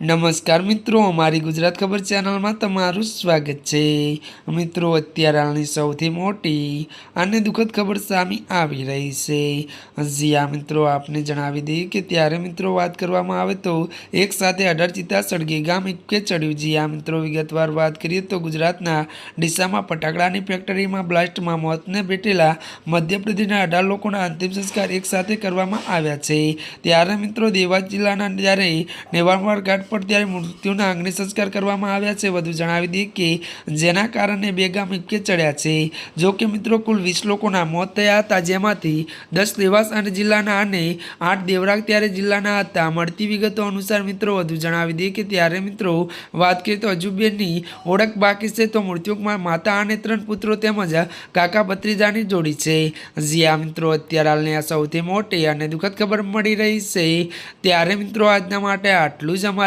નમસ્કાર મિત્રો, અમારી ગુજરાત ખબર ચેનલમાં તમારું સ્વાગત છે. મિત્રો, અત્યારે હાલની સૌથી મોટી અને દુઃખદ ખબર સામે આવી રહી છે. હજી આ મિત્રો, આપને જણાવી દઈએ કે ત્યારે મિત્રો વાત કરવામાં આવે તો એક સાથે અઢાર ચિત્તા સળગી ગામ એકે ચડ્યું. જી આ મિત્રો, વિગતવાર વાત કરીએ તો ગુજરાતના ડીસામાં ફટાકડાની ફેક્ટરીમાં બ્લાસ્ટમાં મોતને ભેટેલા મધ્યપ્રદેશના અઢાર લોકોના અંતિમ સંસ્કાર એક સાથે કરવામાં આવ્યા છે. ત્યારે મિત્રો, દેવાસ જિલ્લાના જ્યારે નેવાણવાડ ઘાટ પર ત્યારે મૃત્યુના અગ્નિ સંસ્કાર કરવામાં આવ્યા છે. વધુ જણાવી દઈએ કે જેના કારણે બે ગામ ઇપકે ચડ્યા છે. જો કે મિત્રો, કુલ વીસ લોકોના મોત થયા હતા, જેમાંથી દસ દેવાસ અને જિલ્લાના અને આઠ દેવરાગ ત્યારે જિલ્લાના હતા. મળતી વિગતો અનુસાર મિત્રો, વધુ જણાવી દઈએ કે ત્યારે મિત્રો, વાત કરીએ તો હજુ બેની ઓળખ બાકી છે તો મૃત્યુમાં માતા અને ત્રણ પુત્રો તેમજ કાકા ભત્રીજાની જોડી છે. જ્યાં મિત્રો, અત્યારે હાલની આ સૌથી મોટી અને દુઃખદ ખબર મળી રહી છે. ત્યારે મિત્રો, આજના માટે આટલું જ